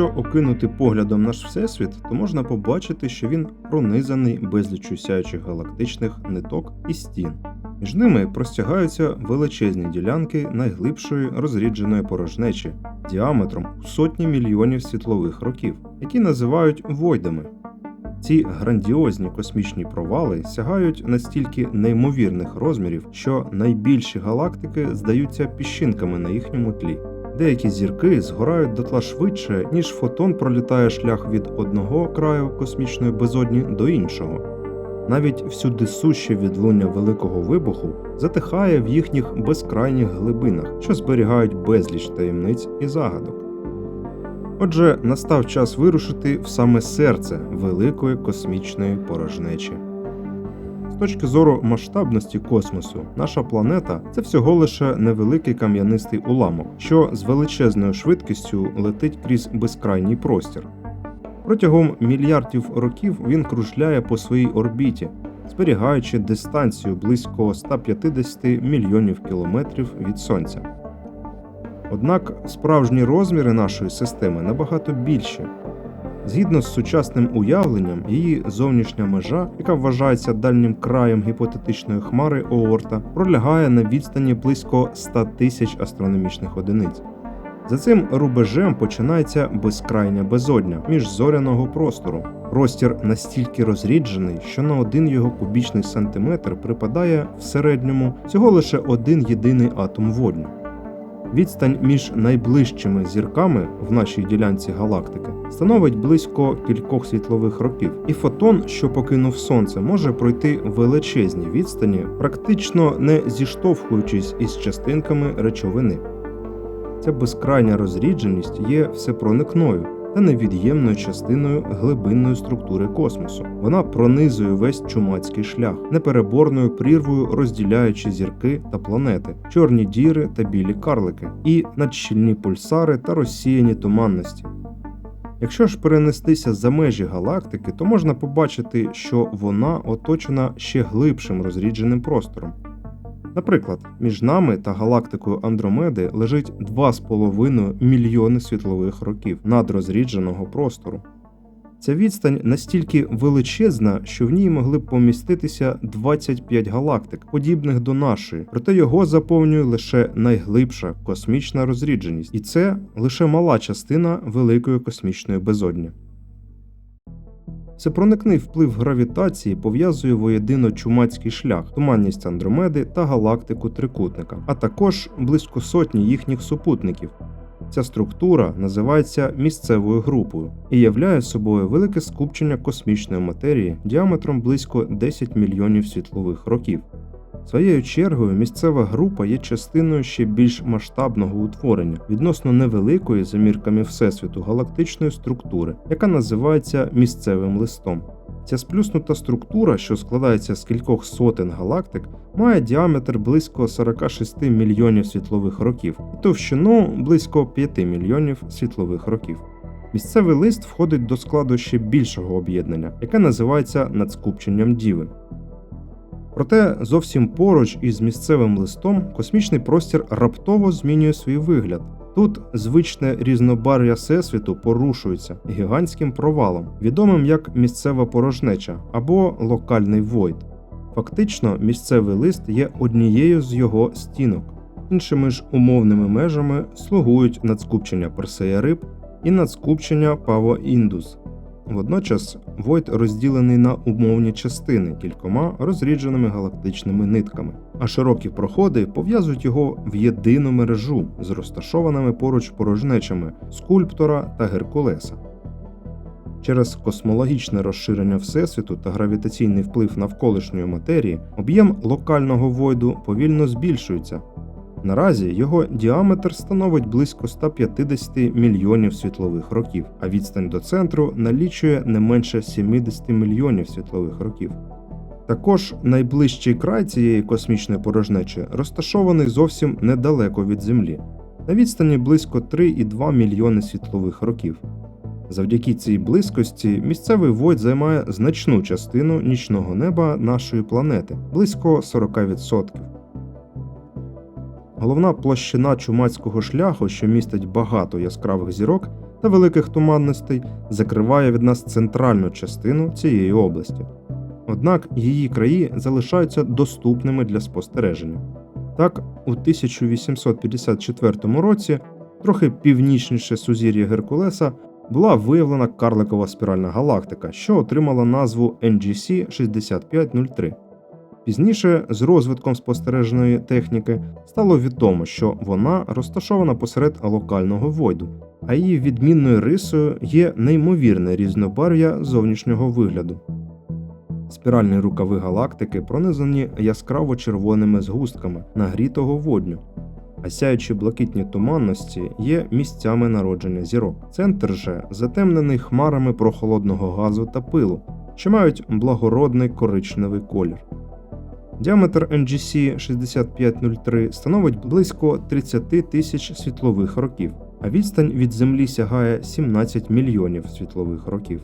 Якщо окинути поглядом наш всесвіт, то можна побачити, що він пронизаний безліччю сяючих галактичних ниток і стін. Між ними простягаються величезні ділянки найглибшої розрідженої порожнечі діаметром у сотні мільйонів світлових років, які називають войдами. Ці грандіозні космічні провали сягають настільки неймовірних розмірів, що найбільші галактики здаються піщинками на їхньому тлі. Деякі зірки згорають дотла швидше, ніж фотон пролітає шлях від одного краю космічної безодні до іншого. Навіть всюди суще відлуння великого вибуху затихає в їхніх безкрайніх глибинах, що зберігають безліч таємниць і загадок. Отже, настав час вирушити в саме серце великої космічної порожнечі. Точки зору масштабності космосу, наша планета це всього лише невеликий кам'янистий уламок, що з величезною швидкістю летить крізь безкрайній простір. Протягом мільярдів років він кружляє по своїй орбіті, зберігаючи дистанцію близько 150 мільйонів кілометрів від Сонця. Однак справжні розміри нашої системи набагато більші. Згідно з сучасним уявленням, її зовнішня межа, яка вважається дальнім краєм гіпотетичної хмари Оорта, пролягає на відстані близько 100 тисяч астрономічних одиниць. За цим рубежем починається безкрайня безодня міжзоряного простору. Простір настільки розріджений, що на один його кубічний сантиметр припадає в середньому всього лише один єдиний атом водню. Відстань між найближчими зірками в нашій ділянці галактики становить близько кількох світлових років, і фотон, що покинув сонце, може пройти величезні відстані, практично не зіштовхуючись із частинками речовини. Ця безкрайня розрідженість є всепроникною та невід'ємною частиною глибинної структури космосу. Вона пронизує весь чумацький шлях, непереборною прірвою розділяючи зірки та планети, чорні діри та білі карлики, і надщільні пульсари та розсіяні туманності. Якщо ж перенестися за межі галактики, то можна побачити, що вона оточена ще глибшим розрідженим простором. Наприклад, між нами та галактикою Андромеди лежить 2,5 мільйони світлових років надрозрідженого простору. Ця відстань настільки величезна, що в ній могли б поміститися 25 галактик, подібних до нашої, проте його заповнює лише найглибша космічна розрідженість, і це лише мала частина великої космічної безодні. Всепроникний вплив гравітації пов'язує воєдино чумацький шлях, туманність Андромеди та галактику Трикутника, а також близько сотні їхніх супутників. Ця структура називається місцевою групою і являє собою велике скупчення космічної матерії діаметром близько 10 мільйонів світлових років. Своєю чергою місцева група є частиною ще більш масштабного утворення відносно невеликої за мірками Всесвіту галактичної структури, яка називається місцевим листом. Ця сплюснута структура, що складається з кількох сотень галактик, має діаметр близько 46 мільйонів світлових років і товщину близько 5 мільйонів світлових років. Місцевий лист входить до складу ще більшого об'єднання, яке називається надскупченням Діви. Проте зовсім поруч із місцевим листом космічний простір раптово змінює свій вигляд. Тут звичне різнобар'я всесвіту порушується гігантським провалом, відомим як місцева порожнеча або локальний войд. Фактично, місцевий лист є однією з його стінок. Іншими ж умовними межами слугують надскупчення Персея риб і надскупчення Паво Індус. Водночас Войт розділений на умовні частини кількома розрідженими галактичними нитками, а широкі проходи пов'язують його в єдину мережу з розташованими поруч порожнечами скульптора та Геркулеса. Через космологічне розширення Всесвіту та гравітаційний вплив навколишньої матерії об'єм локального войду повільно збільшується. Наразі його діаметр становить близько 150 мільйонів світлових років, а відстань до центру налічує не менше 70 мільйонів світлових років. Також найближчий край цієї космічної порожнечі розташований зовсім недалеко від Землі, на відстані близько 3,2 мільйони світлових років. Завдяки цій близькості місцевий войд займає значну частину нічного неба нашої планети близько 40%. Головна площина чумацького шляху, що містить багато яскравих зірок, та великих туманностей закриває від нас центральну частину цієї області. Однак її краї залишаються доступними для спостереження. Так, у 1854 році, трохи північніше сузір'я Геркулеса, була виявлена карликова спіральна галактика, що отримала назву NGC 6503. Пізніше, з розвитком спостережної техніки, стало відомо, що вона розташована посеред локального войду, а її відмінною рисою є неймовірне різнобарв'я зовнішнього вигляду. Спіральні рукави галактики пронизані яскраво червоними згустками нагрітого водню, а сяючі блакитні туманності є місцями народження зірок. Центр же затемнений хмарами прохолодного газу та пилу, що мають благородний коричневий колір. Діаметр NGC 6503 становить близько 30 тисяч світлових років, а відстань від Землі сягає 17 мільйонів світлових років.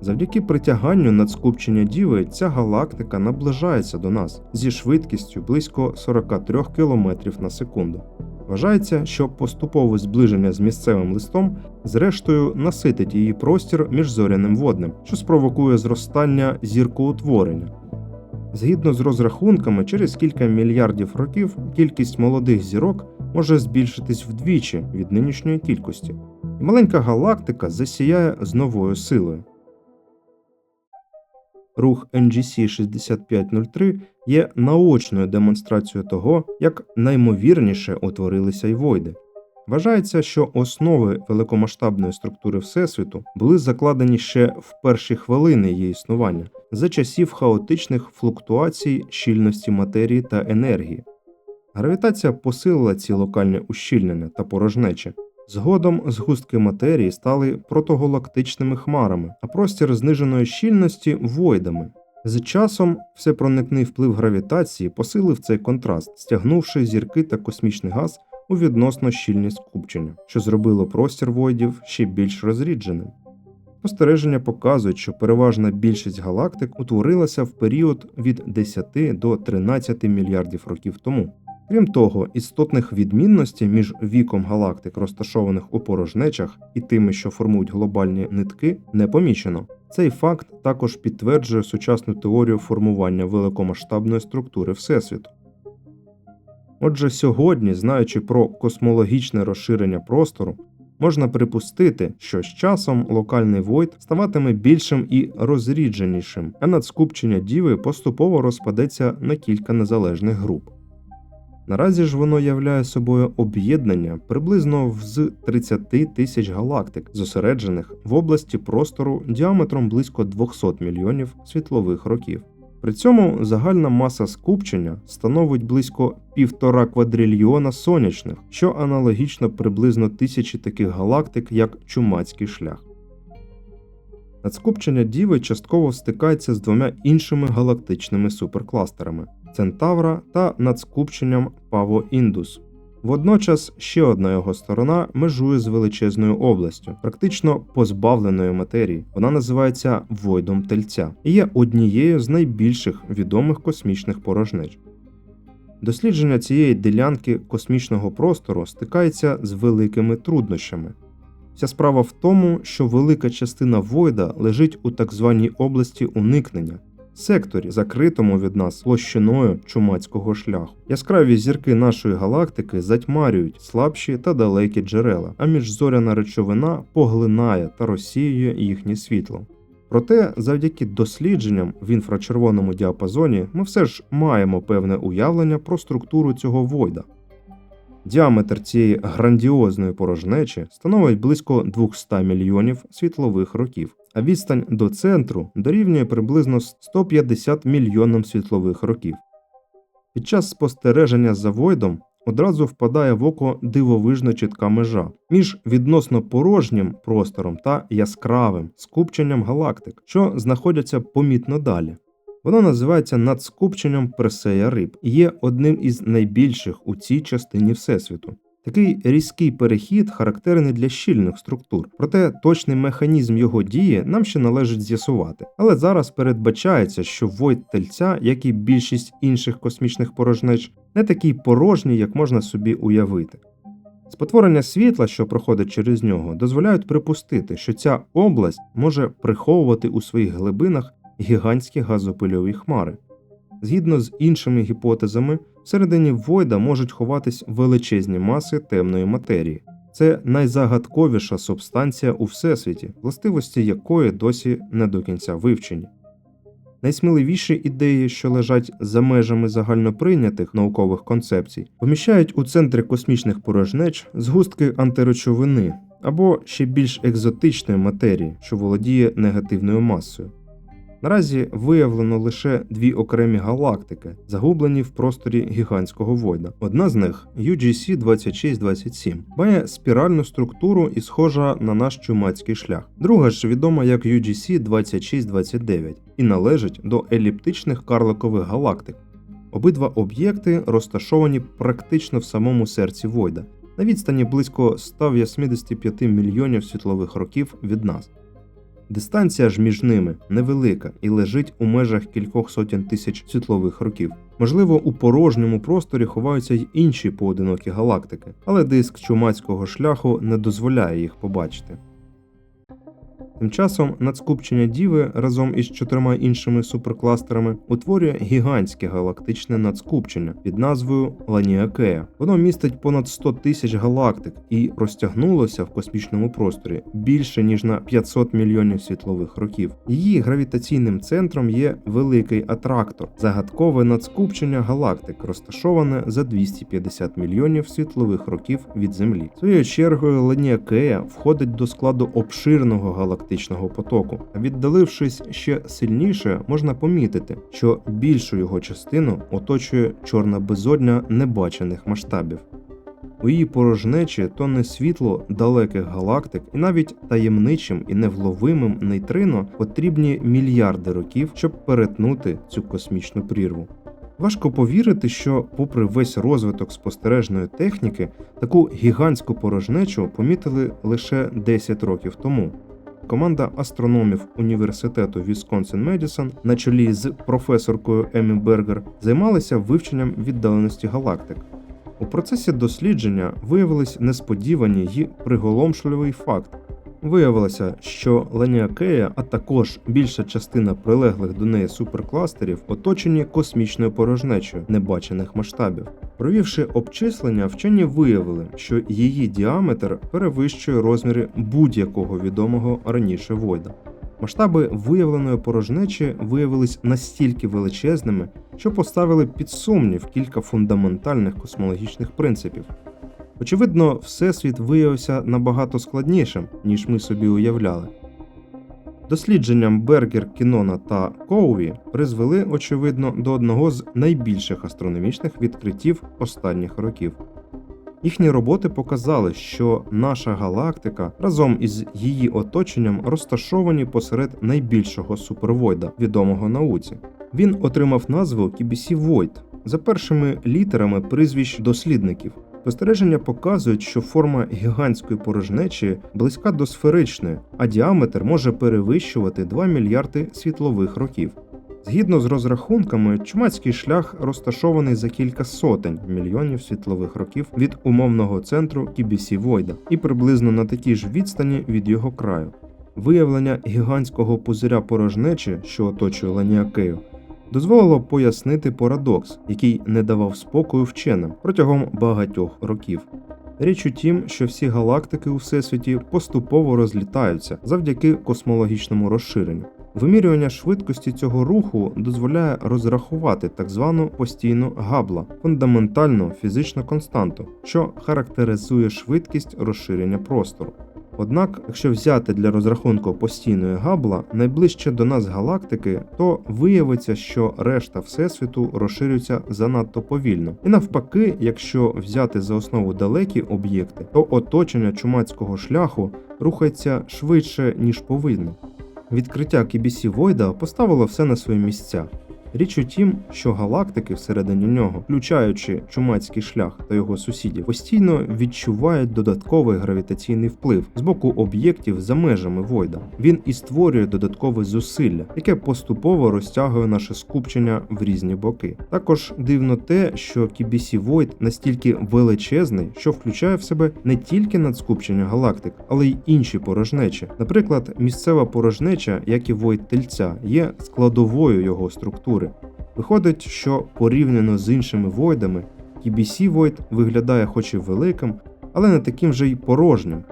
Завдяки притяганню надскупчення Діви ця галактика наближається до нас зі швидкістю близько 43 км на секунду. Вважається, що поступове зближення з місцевим листом зрештою наситить її простір між зоряним воднем, що спровокує зростання зіркоутворення. Згідно з розрахунками, через кілька мільярдів років кількість молодих зірок може збільшитись вдвічі від нинішньої кількості, і маленька галактика засіяє з новою силою. Рух NGC 6503 є наочною демонстрацією того, як наймовірніше утворилися й войди. Вважається, що основи великомасштабної структури Всесвіту були закладені ще в перші хвилини її існування за часів хаотичних флуктуацій щільності матерії та енергії. Гравітація посилила ці локальні ущільнення та порожнечі. Згодом згустки матерії стали протогалактичними хмарами, а простір зниженої щільності войдами. З часом всепроникний вплив гравітації посилив цей контраст, стягнувши зірки та космічний газ у відносно щільні скупчення, що зробило простір войдів ще більш розрідженим. Спостереження показують, що переважна більшість галактик утворилася в період від 10 до 13 мільярдів років тому. Крім того, істотних відмінностей між віком галактик, розташованих у порожнечах, і тими, що формують глобальні нитки, не помічено. Цей факт також підтверджує сучасну теорію формування великомасштабної структури Всесвіту. Отже, сьогодні, знаючи про космологічне розширення простору, можна припустити, що з часом локальний войд ставатиме більшим і розрідженішим, а надскупчення діви поступово розпадеться на кілька незалежних груп. Наразі ж воно являє собою об'єднання приблизно з 30 тисяч галактик, зосереджених в області простору діаметром близько 200 мільйонів світлових років. При цьому загальна маса скупчення становить близько півтора квадрильйона сонячних, що аналогічно приблизно тисячі таких галактик, як Чумацький шлях. Надскупчення Діви частково стикається з двома іншими галактичними суперкластерами Центавра та надскупченням Паво Індус. Водночас ще одна його сторона межує з величезною областю, практично позбавленою матерії. Вона називається Войдом Тельця і є однією з найбільших відомих космічних порожнеч. Дослідження цієї ділянки космічного простору стикається з великими труднощами. Вся справа в тому, що велика частина Войда лежить у так званій області уникнення, секторі, закритому від нас площиною чумацького шляху. Яскраві зірки нашої галактики затьмарюють слабші та далекі джерела, а міжзоряна речовина поглинає та розсіює їхнє світло. Проте, завдяки дослідженням в інфрачервоному діапазоні, ми все ж маємо певне уявлення про структуру цього войда. Діаметр цієї грандіозної порожнечі становить близько 200 мільйонів світлових років, а відстань до центру дорівнює приблизно 150 мільйонам світлових років. Під час спостереження за Войдом одразу впадає в око дивовижно чітка межа між відносно порожнім простором та яскравим скупченням галактик, що знаходяться помітно далі. Воно називається надскупченням Персея риб і є одним із найбільших у цій частині Всесвіту. Такий різкий перехід характерний для щільних структур, проте точний механізм його дії нам ще належить з'ясувати. Але зараз передбачається, що войд тельця, як і більшість інших космічних порожнеч, не такий порожній, як можна собі уявити. Спотворення світла, що проходить через нього, дозволяють припустити, що ця область може приховувати у своїх глибинах гігантські газопильові хмари. Згідно з іншими гіпотезами, всередині Войда можуть ховатись величезні маси темної матерії. Це найзагадковіша субстанція у всесвіті, властивості якої досі не до кінця вивчені. Найсміливіші ідеї, що лежать за межами загальноприйнятих наукових концепцій, поміщають у центрі космічних порожнеч згустки антиречовини або ще більш екзотичної матерії, що володіє негативною масою. Наразі виявлено лише дві окремі галактики, загублені в просторі гігантського войда. Одна з них UGC 2627, має спіральну структуру і схожа на наш чумацький шлях. Друга ж відома як UGC 2629 і належить до еліптичних карликових галактик. Обидва об'єкти розташовані практично в самому серці Войда, на відстані близько 185 мільйонів світлових років від нас. Дистанція ж між ними невелика і лежить у межах кількох сотень тисяч світлових років. Можливо, у порожньому просторі ховаються й інші поодинокі галактики, але диск чумацького шляху не дозволяє їх побачити. Тим часом надскупчення Діви разом із чотирма іншими суперкластерами утворює гігантське галактичне надскупчення під назвою Ланіакея. Воно містить понад 100 тисяч галактик і розтягнулося в космічному просторі більше ніж на 500 мільйонів світлових років. Її гравітаційним центром є великий атрактор, загадкове надскупчення галактик, розташоване за 250 мільйонів світлових років від Землі. Своєю чергою Ланіакея входить до складу обширного галактичного потоку. А Віддалившись ще сильніше, можна помітити, що більшу його частину оточує чорна безодня небачених масштабів. У її порожнечі тонне світло далеких галактик, і навіть таємничим і невловимим нейтрино потрібні мільярди років, щоб перетнути цю космічну прірву. Важко повірити, що, попри весь розвиток спостережної техніки, таку гігантську порожнечу помітили лише 10 років тому. Команда астрономів університету Вісконсин Медісон на чолі з професоркою Емі Бергер займалися вивченням віддаленості галактик. У процесі дослідження виявились несподівані й приголомшливий факт. Виявилося, що Ланіакея, а також більша частина прилеглих до неї суперкластерів, оточені космічною порожнечою небачених масштабів. Провівши обчислення, вчені виявили, що її діаметр перевищує розміри будь-якого відомого раніше Войда. Масштаби виявленої порожнечі виявились настільки величезними, що поставили під сумнів кілька фундаментальних космологічних принципів. Очевидно, всесвіт виявився набагато складнішим, ніж ми собі уявляли. Дослідженням Бергер, Кінона та Коуві призвели, очевидно, до одного з найбільших астрономічних відкриттів останніх років. Їхні роботи показали, що наша галактика разом із її оточенням розташовані посеред найбільшого супервойда, відомого науці. Він отримав назву KBC Void за першими літерами прізвищ дослідників. Спостереження показують, що форма гігантської порожнечі близька до сферичної, а діаметр може перевищувати 2 мільярди світлових років. Згідно з розрахунками, чумацький шлях розташований за кілька сотень мільйонів світлових років від умовного центру Кібісі Войда і приблизно на такій ж відстані від його краю. Виявлення гігантського пузиря порожнечі, що оточує Ланіакею, дозволило пояснити парадокс, який не давав спокою вченим протягом багатьох років. Річ у тім, що всі галактики у всесвіті поступово розлітаються завдяки космологічному розширенню. Вимірювання швидкості цього руху дозволяє розрахувати так звану постійну габла, фундаментальну фізичну константу, що характеризує швидкість розширення простору. Однак, якщо взяти для розрахунку постійної габла найближче до нас галактики, то виявиться, що решта всесвіту розширюється занадто повільно. І навпаки, якщо взяти за основу далекі об'єкти, то оточення чумацького шляху рухається швидше ніж повинно. Відкриття KBC Войда поставило все на свої місця. Річ у тім, що галактики всередині нього, включаючи чумацький шлях та його сусідів, постійно відчувають додатковий гравітаційний вплив з боку об'єктів за межами Войда. Він і створює додаткове зусилля, яке поступово розтягує наше скупчення в різні боки. Також дивно те, що QBC Void настільки величезний, що включає в себе не тільки надскупчення галактик, але й інші порожнечі. Наприклад, місцева порожнеча, як і Void тельця, є складовою його структури. Виходить, що порівняно з іншими войдами, QBC Void виглядає хоч і великим, але не таким вже й порожнім.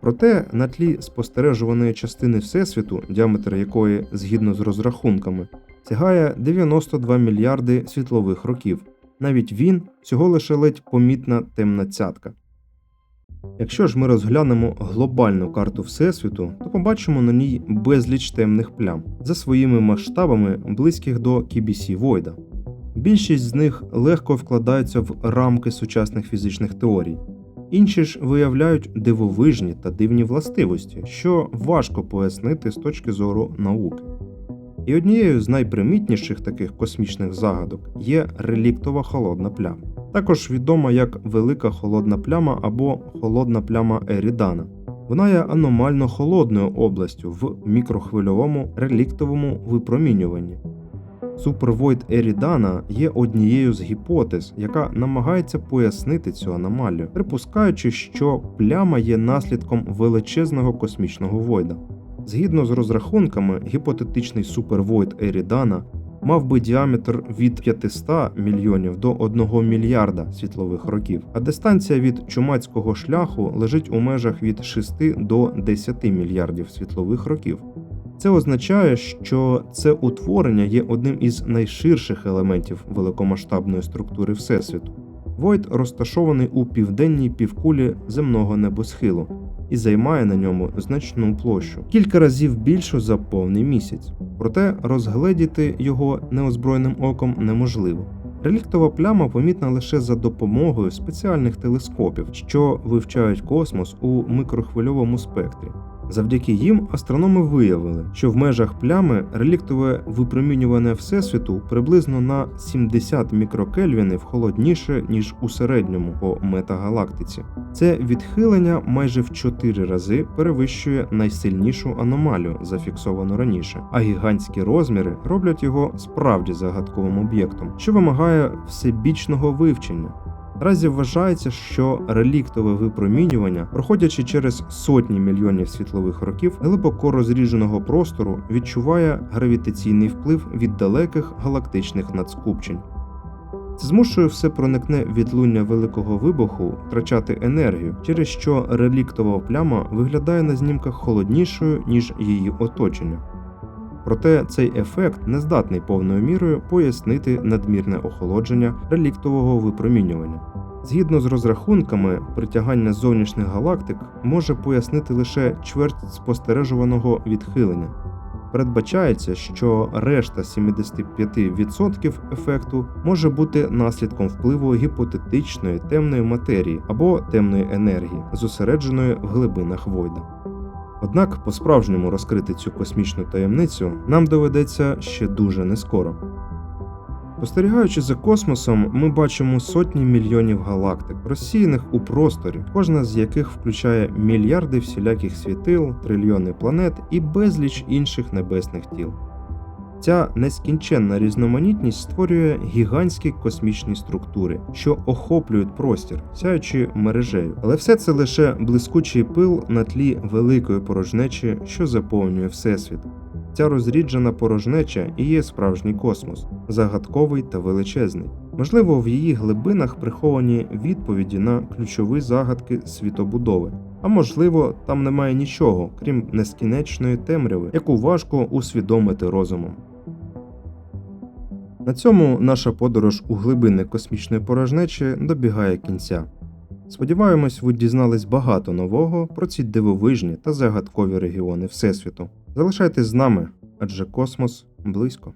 Проте на тлі спостережуваної частини Всесвіту, діаметр якої, згідно з розрахунками, сягає 92 мільярди світлових років. Навіть він всього лише ледь помітна темна цятка. Якщо ж ми розглянемо глобальну карту Всесвіту, то побачимо на ній безліч темних плям за своїми масштабами близьких до QBC Войда. Більшість з них легко вкладаються в рамки сучасних фізичних теорій, інші ж виявляють дивовижні та дивні властивості, що важко пояснити з точки зору науки. І однією з найпримітніших таких космічних загадок є реліктова холодна пляма, також відома як велика холодна пляма або холодна пляма Ерідана. Вона є аномально холодною областю в мікрохвильовому реліктовому випромінюванні. Супервойд Ерідана є однією з гіпотез, яка намагається пояснити цю аномалію, припускаючи, що пляма є наслідком величезного космічного войда. Згідно з розрахунками, гіпотетичний супервойд Ерідана мав би діаметр від 500 мільйонів до 1 мільярда світлових років, а дистанція від чумацького шляху лежить у межах від 6 до 10 мільярдів світлових років. Це означає, що це утворення є одним із найширших елементів великомасштабної структури Всесвіту. Войд розташований у південній півкулі земного небосхилу і займає на ньому значну площу, кілька разів більшу за повний місяць. Проте розгледіти його неозброєним оком неможливо. Реліктова пляма помітна лише за допомогою спеціальних телескопів, що вивчають космос у микрохвильовому спектрі. Завдяки їм астрономи виявили, що в межах плями реліктове випромінюване всесвіту приблизно на 70 мікрокельвінів холодніше, ніж у середньому по метагалактиці. Це відхилення майже в 4 рази перевищує найсильнішу аномалію, зафіксовану раніше, а гігантські розміри роблять його справді загадковим об'єктом, що вимагає всебічного вивчення. Наразі вважається, що реліктове випромінювання, проходячи через сотні мільйонів світлових років глибоко розріженого простору, відчуває гравітаційний вплив від далеких галактичних надскупчень. Це змушує все проникне відлуння великого вибуху втрачати енергію, через що реліктова пляма виглядає на знімках холоднішою, ніж її оточення. Проте цей ефект не здатний повною мірою пояснити надмірне охолодження реліктового випромінювання. Згідно з розрахунками, притягання зовнішніх галактик може пояснити лише чверть спостережуваного відхилення. Передбачається, що решта 75% ефекту може бути наслідком впливу гіпотетичної темної матерії або темної енергії, зосередженої в глибинах Войда. Однак по-справжньому розкрити цю космічну таємницю нам доведеться ще дуже нескоро. Спостерігаючи за космосом, ми бачимо сотні мільйонів галактик, розсіяних у просторі, кожна з яких включає мільярди всіляких світил, трильйони планет і безліч інших небесних тіл. Ця нескінченна різноманітність створює гігантські космічні структури, що охоплюють простір, сяючи мережею. Але все це лише блискучий пил на тлі великої порожнечі, що заповнює Всесвіт. Ця розріджена порожнеча і є справжній космос, загадковий та величезний. Можливо, в її глибинах приховані відповіді на ключові загадки світобудови. А можливо, там немає нічого, крім нескінченної темряви, яку важко усвідомити розумом. На цьому наша подорож у глибини космічної порожнечі добігає кінця. Сподіваємось, ви дізнались багато нового про ці дивовижні та загадкові регіони Всесвіту. Залишайтесь з нами, адже космос близько.